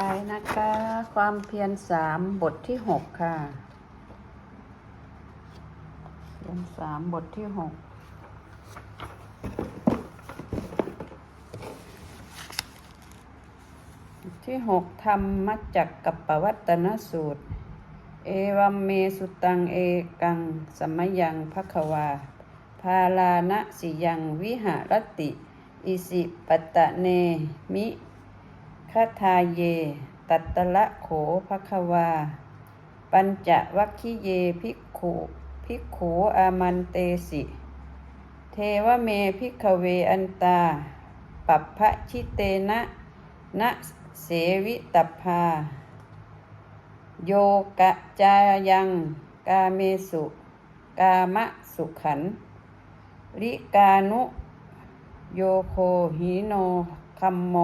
ไปนะคะ ความเพียรสามบทที่หกค่ะเพียรสามบทที่หกที่หกธรรมจักกับปวัตตนสูตร เอวัมเมสุตังเอกังสมยังภควา พาลานะสิยังวิหารติ อิสิปตะเนมิ คาทาเย ตัตละโขภควา ปัญจวัคคิเยภิกขุภิกขูอามันเตสิ เทวเมภิกขเวอันตา ปัปพะชิเตนะนะเสวิตพา โยกะจายัง กาเมสุ กามะสุขันริกานุ โยโคหิโนคัมโม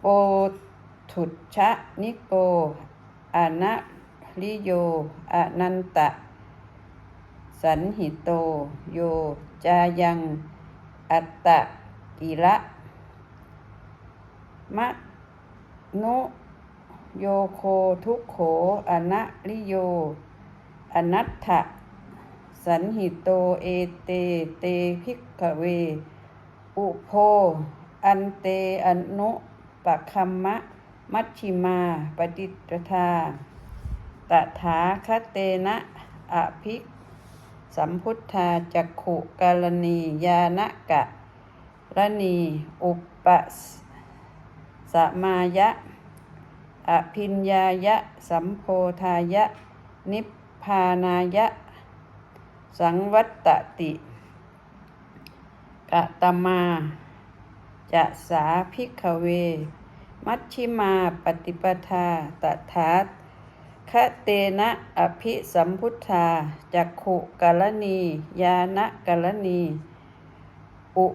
โปถุชะนิโกอานะลิโยอนันตะ สันหิโต โย จายัง อัตตะกิระมะโนโยโคทุกโขอนะลิโย อนัตถะ สันหิโต เอเต เตภิกเว อุโพ อันเตอนุ ปะคัมมะ มัชชิมา ปฏิตทาตถาคเตนะอภิกสัมพุทธาจักขุกาลณียานกะรณี อุปสมายะ อภิญญายะ สัมโพธายะ นิพพานายะ สังวัตตติกะตมาจะสาภิกขเว มัชชิมาปฏิปทาตถาคเตนะอภิสัมพุทธาจักขุกาลณียานะกาลณีอุ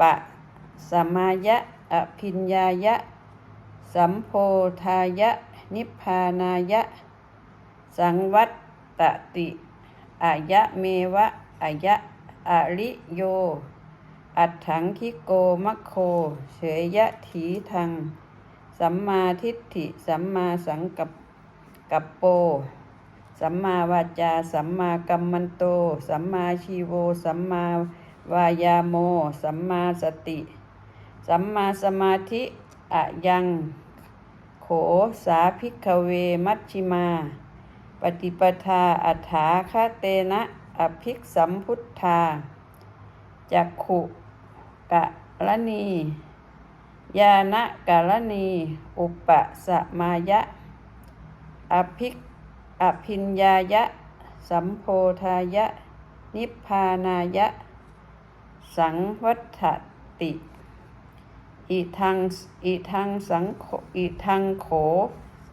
ปะสมายะอภิญญายะ สัมโพธายะ นิพพานายะ สังวัตตติอายะเมวะอายะอริโย อัตถังคิโกมัคโค เฉยยะถีทังสัมมาทิฏฐิ สัมมาสังกัปกัปโป สัมมาวาจา สัมมากัมมันโต สัมมาชีโว สัมมาวายาโม สัมมาสติ สัมมาสมาธิอะยัง โขสาภิกขเวมัชชิมา ปฏิปทาอัฏฐาคาเตนะอภิกสัมพุทธาจักขุ กะละนียานะกะละนี อุปสมายะ อภิกอภิญญายะ สัมโพธายะ นิพพานายะ สังวัฏติ อิทังอิทังสังโอิทังโข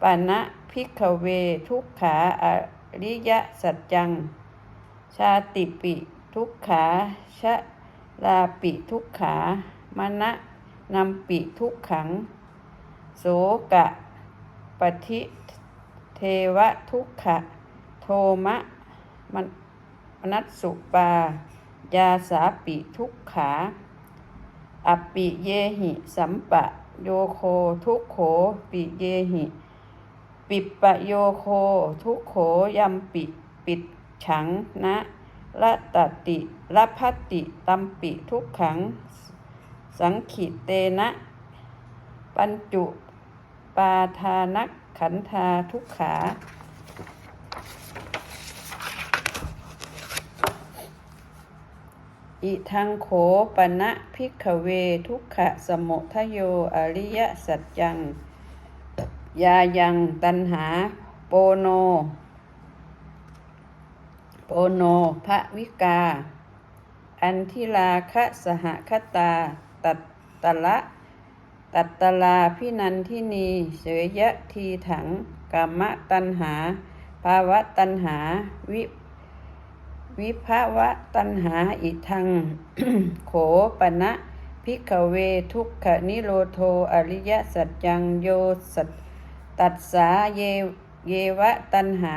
ปานะพิกเวทุกขาอริยสัจจัง ชาติปิทุกขาชะ ลาปิทุกขามณะนำปิทุกขัง โสกะปฏิเทวะทุกขะ โทมะมันมนัสสุปายาสาปิทุกขาอปปิเยหิสัมปะโยโคทุกโขปิเยหิ ปิปปะโยโคทุกโขยัมปิปิดฉังนะ ละตติละพัตติตัมปิทุกขัง สังขิเตนะ ปัญจุปาทานักขันธาทุกขา อิทังโขปณะพิกเวทุกขะสมุทโยอริยสัจจัง ยายังตันหาโปโน โปโนภวิกา อันทิลาคะสหคตา ตัตตละตัตตลาพินันทินี เสยยะทีถังกามะตันหา ภาวะตันหา วิวิภาวะตันหาอิทัง โขปณะพิกเวทุกขนิโรโทอริยสัจจังโยสัตตัสสาเยเยวะตันหา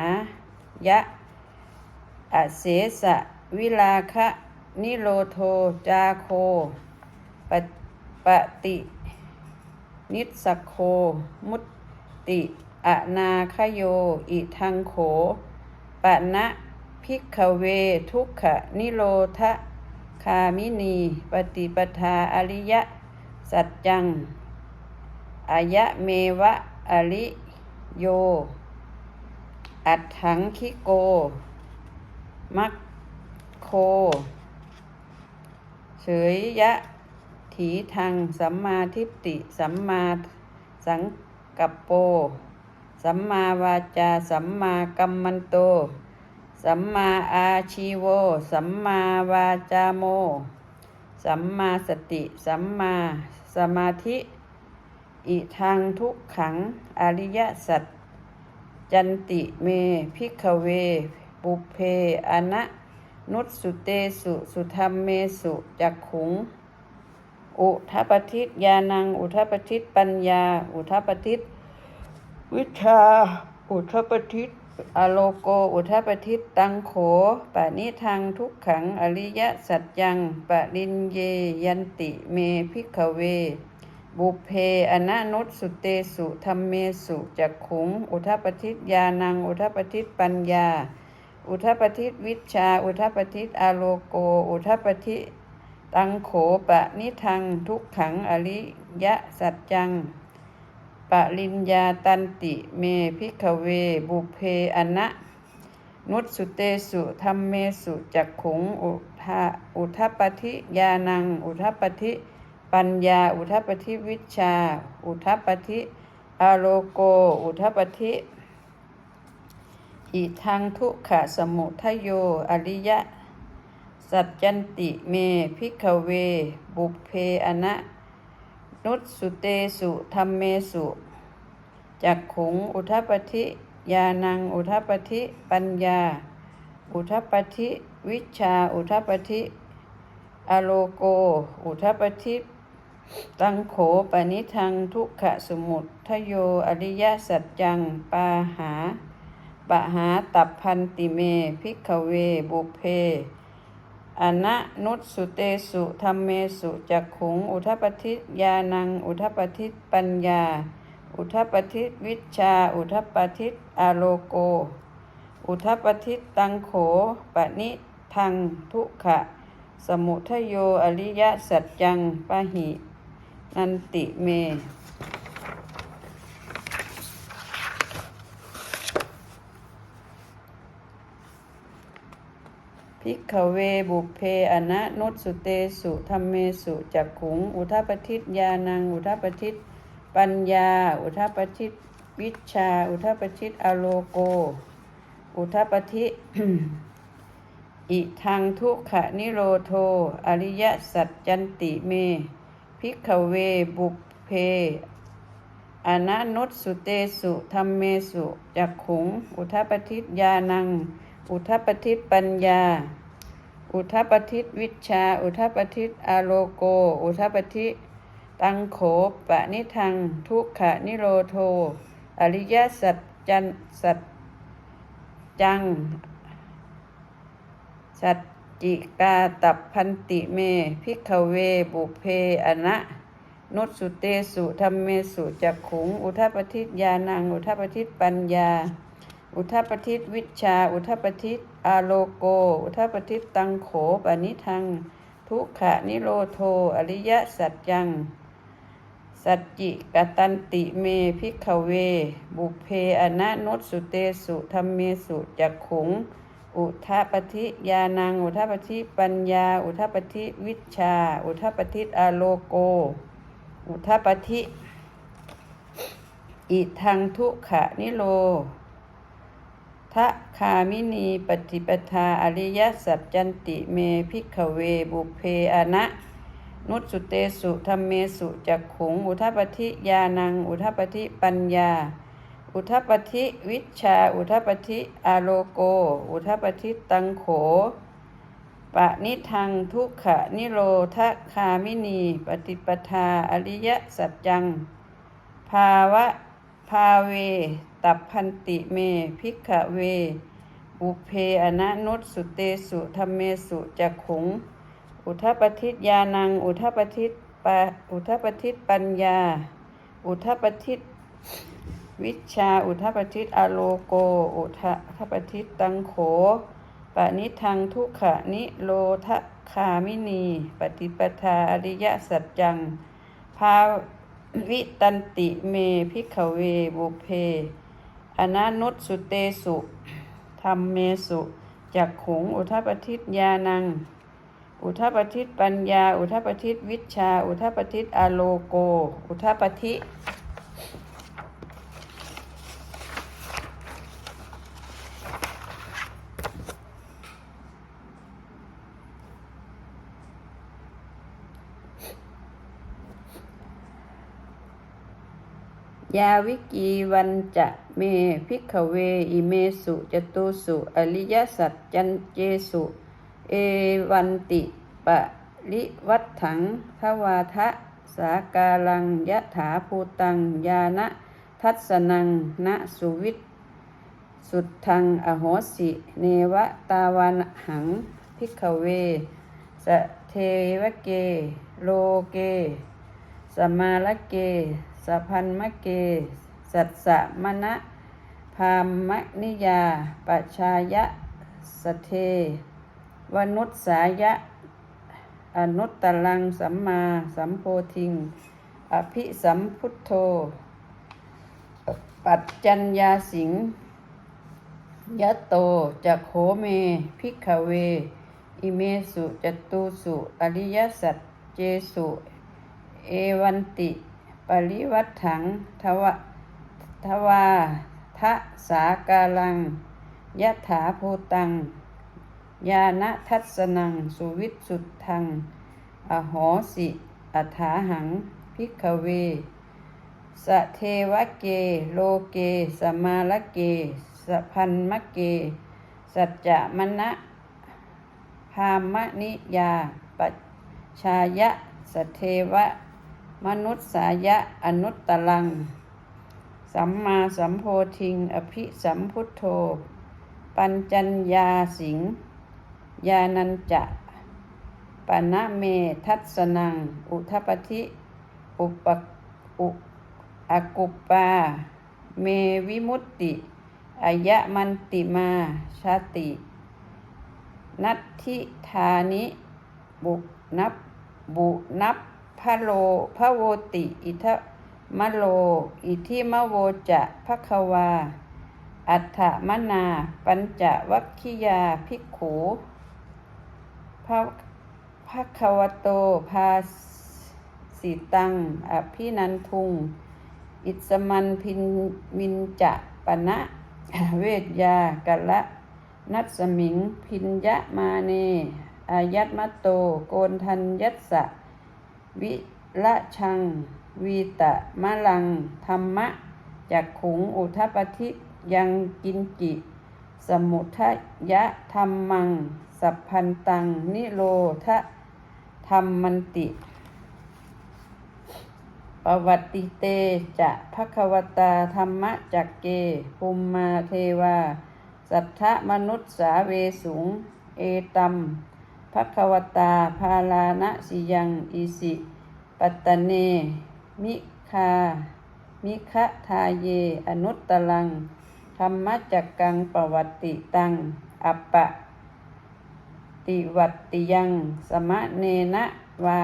ยะ อเสสะวิลาคะนิโรโทจาโคปปฏินิสโค มุตติอนาคโย อิทังโขปะนะพิกเวทุกขนิโรธคามินี ปฏิปทาอริยสัจจังอายะเมวะอริโย อัตถังคิโก มัคโค เฉยยะ ถีทางสัมมาทิฏฐิสัมมาสังกัปโป สัมมาวาจา สัมมากัมมันโต สัมมาอาชีโว สัมมาวาจาโม สัมมาสติ สัมมาสมาธิ อิทางทุกขัง อริยสัจจันติเม พิกเว ปุเพอนะนุสุเตสุสุธรรมเมสุจักขุง อุทัปทิตยานัง อุทัปทิตปัญญา อุทัปทิตวิชา อุทัปทิตอโลโก อุทัปทิตตังโขปะนิทางทุกขังอริยสัจจังปะรินเยยันติเมพิกเว บุเพอนะนุสุเตสุธรรมเมสุจักขุง อุทัปทิตยานัง อุทัปทิตปัญญา อุทัปทิตวิชา อุทัปทิตอโลโก อุทัปทิตตังโขปะนิทังทุกขังอริยะสัจจังปริญญาตันติเมพิกเว บุเพอนะ นุสุเตสุธรรมเมสุจักขุงอุทาอุทัปทิยานัง อุทัปทิปัญญา อุทัปทิวิชา อุทัปทิอาโลโก อุทัปทิ อิทังทุกขะสมุทโย อริยะ สัจจันติเมพิกเว บุพเพอนะ นุตสุเตสุธรรมเมสุจักขุงอุทัปทิยานังอุทัปทิปัญญา อุทัปทิวิชาอุทัปทิอโลโก อุทัปทิตังโขปนิทังทุกขะสมุทโย อริยสัจจังปาหา ปหาตับพันติเมพิกเวบุเพอนะนุสุเตสุธรรมเมสุจักขุง อุทปทิยานัง อุทปทิปัญญา อุทปทิวิชา อุทปทิอาโลโก อุทปทิตังโขปนิทังทุขะ สมุทโยอริยสัจจังปะหินันติเม พิกขเวบุพเพอนะนุสุเตสุธรรมเมสุจักขุง อุทัปทิตยานัง อุทัปทิตปัญญา อุทัปทิตวิชา อุทัปทิตอโลโก อุทัปทิอิทังทุกขะนิโรโท อริยสัจจันติเม พิกขเวบุพเพอนะนุสุเตสุธรรมเมสุจักขุง อุทัปทิตยานัง อุทัปทิตปัญญา อุทัปทิตวิชา อุทัปทิตอาโลโก อุทัปทิตังโขปะนิทัง ทุกขะนิโรโท อริยสัจจันสัจจัง สัจจิกาตับพันติเม พิกเว บุเพอนะ นุสุเตสุธรรมเมสุจักขุง อุทัปทิตยานัง อุทัปทิตปัญญา อุทัปทิตวิชา อุทัปทิตอาโลโก อุทัปทิตตังโขปนิทัง ทุกขะนิโรโท อริยสัจจัง สัจจิกตันติเมพิกขเว บุเพอนะนตสุเตสุธรรมเมสุจักขุง อุทัปทิยานัง อุทัปทิปัญญา อุทัปทิวิชา อุทัปทิอาโลโก อุทัปทิอิทังทุกขะนิโระคามินีปฏิปทาอริยสัจจันติเมพิกเวบุเพอนะนุสุเตสุธรรมเมสุจักขุง อุทัปทิยานัง อุทัปทิปัญญา อุทัปทิวิชา อุทัปทิอาโลโก อุทัปทิตังโขปะนิทังทุกขะนิโรทะคามินี ปฏิปทาอริยสัจจัง ภาวะ ภาเว ตับพันติเม พิกขเวบุเพอนะนุตสุเตสุธรรมเมสุจักขุง อุทปทิตยานัง อุทปทิตปะอุทปทิตปัญญา อุทปทิตวิชา อุทปทิตอโลโก อุททปทิตตังโขปณิทังทุกขนิโรธคามินี ปฏิปทาอริยสัจจัง ภา วิตันติเมพิขเวบุเพ อนานุสุเตสุธรรมเมสุจักขงอุทปทิตยานัง อุทปทิตปัญญา อุทปทิตวิชา อุทปทิตอโลโก อุทปทิ ยาวิกีวันจะเมพิกเวอิเมสุจตุสุอริยสัจจันเจสุ เอวันติปะริวัตถังทวาทะสากาลังยะถาภูตังยานะทัศนังณสุวิตสุดทังอโหสิ เนวตาวันหังพิกเวสเทวเก โลเก สมาลเก สพันมะเก สัตสะมณะพามนิยาปัชายะสเท วนุสสายะ อนุตตลังสัมมาสัมโพธิง อภิสัมพุทโธ ปัจจัญญาสิงยะโตจะโขเมพิกเว อิเมสุจตุสุ อริยสัจเจสุ เอวันติ ปริวัตถังทวะทวาทะสากาลังยะถาภูตัง ยานะทัศนัง สุวิตสุดทัง อโหสิอัฐาหัง พิกเว สเทวเก โลเก สมาลเก สพันมะเก สัจจะมณะพามนิยาปัชายะสเทวะ มนุษสายะอนุตตลัง สัมมาสัมโพธิง อภิสัมพุทโธ ปัญจัญญาสิง ยานันจะปณะเมทัศนัง อุทปทิอุปอุอกุปปา เมวิมุตติอายะมันติมาชาติ นัตทิธานิ บุนับบุนับ พะโลพะโวติอิทะมะโล อิทิมะโวจะภควา อัฏฐมนา ปัญจวัคคิยาภิกขูพระภควโตภาสิตัง อภินันทุง อิสมันพินมินจะปณะเวทยากะละนัสมิง พินยะมาเนอายัตมะโต โกนทันยัสสะ วิละชัง วีตะมะลัง ธรรมะจักขุงอุทปทิยังกินกิสมุทยะธรรมัง สัพพันตัง นิโรธธรรมมันติปวัติเตจะภควตาธรรมะจักเกภุมมาเทวา สัทธมนุษสาเวสุง เอตัม ภควตา ภาลานะสิยังอิสิ ปัตตเน มิคา มิคะทาเย อนุตตลัง ธรรมจักกังปวัตติตัง อัปปะ ติวัตติยัง สมะเนนะวา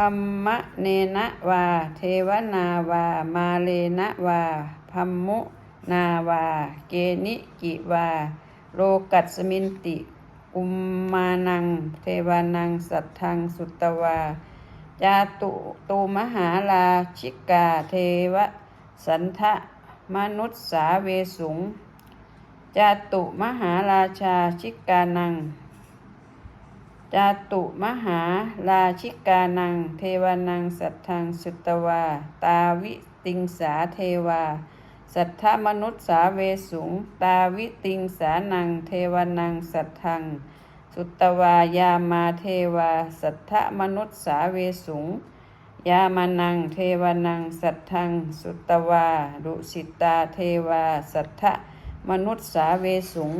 พัมมะเนนะวา เทวนาวา มาเลนะวาพัมมุนาวา เกนิกิวา โลกัสมินติ อุมมานัง เทวานัง สัทธัง สุตวา จาตุตูมหาลาชิกา เทวสันทะมนุษสาเวสุง จาตุมหาราชาชิกานัง จาตุมหาราชิกานัง เทวานังสัทธังสุตวา ตาวิติงสาเทวา สัทธมนุษสาเวสุง ตาวิติงสานัง เทวานังสัทธัง สุตวายามาเทวา สัทธมนุษสาเวสุง ยามานัง เทวานังสัทธัง สุตตวาดุสิตาเทวา สัทธมนุษสาเวสุง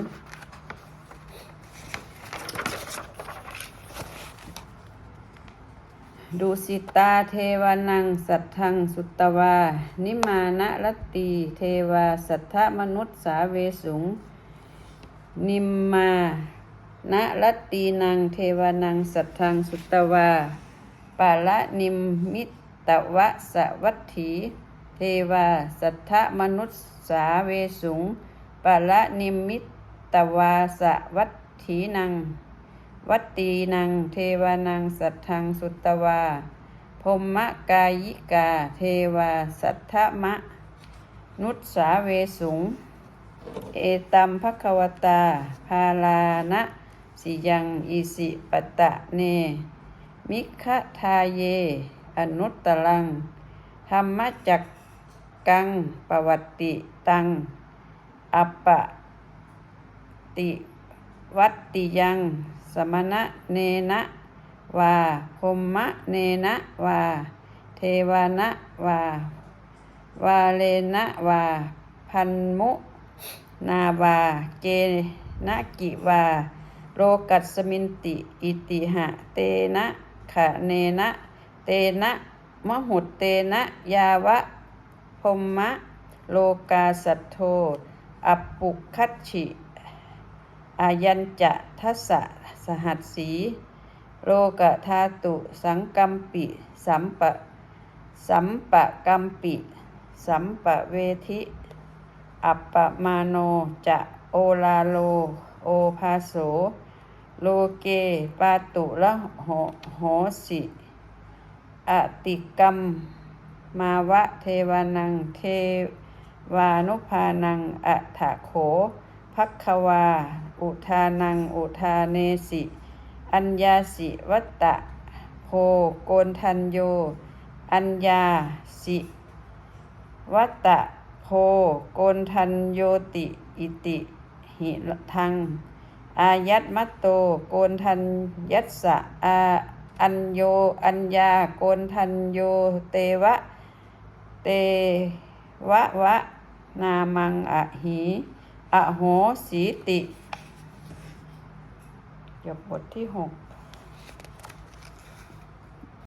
ดุสิตาเทวานัง สัทธังสุตตวา นิมานะรตตี เทวา สัทธมนุษย์สาเวสุง นิมมานะรตตีนังเทวานัง สัทธังสุตตวาปาละนิมมิตตวะสวัตถี เทวา สัทธมนุษย์สาเวสุงปาละนิมมิตตวาสวัตถีนัง วัตตีนังเทวานังสัทธังสุตตวาพรหมกายิกา เทวาสัทธมะ นุสสาเวสุง เอตัมภควตาภาลานะสิยังอิสิปตตะเน มิขทาเย อนุตตรัง ธรรมจักกังปวัตติตัง อัปปะติวัตติยัง สมณะเนนะวาพรหมะเนนะวา เทวานะวา วาเลนะวา พันมุนาวา เกนะกิวาโลกัสมินติ อิติหะ เตนะขะเนนะ เตนะมหุตเตนะ ยาวะพรหมะ โลกาสัทโธอปปุคัตฉิ อายัญจะทัสสะสหัสสี โลกธาตุสังกัมปิ สัมปะ สัมปะกัมปิ สัมปะเวทิ อัปปมาโนจะโอลาโล โอภาโส โลเกปาตุละโหโหสิอติกรรม มาวะเทวานังเทวานุภานังอัฏฐโขพักควา อุทานังอุทาเนสิ อัญญาสิวัตตะโพโกนทันโย อัญญาสิวัตตะโพโกนทันโยติอิติหิทัง อายัตมัตโตโกนทันยัสสะอาอัญโยอัญญาโกนทันโยเตวะ เตวะวะ นามังอะหี อโหสีติ ยบบทที่หก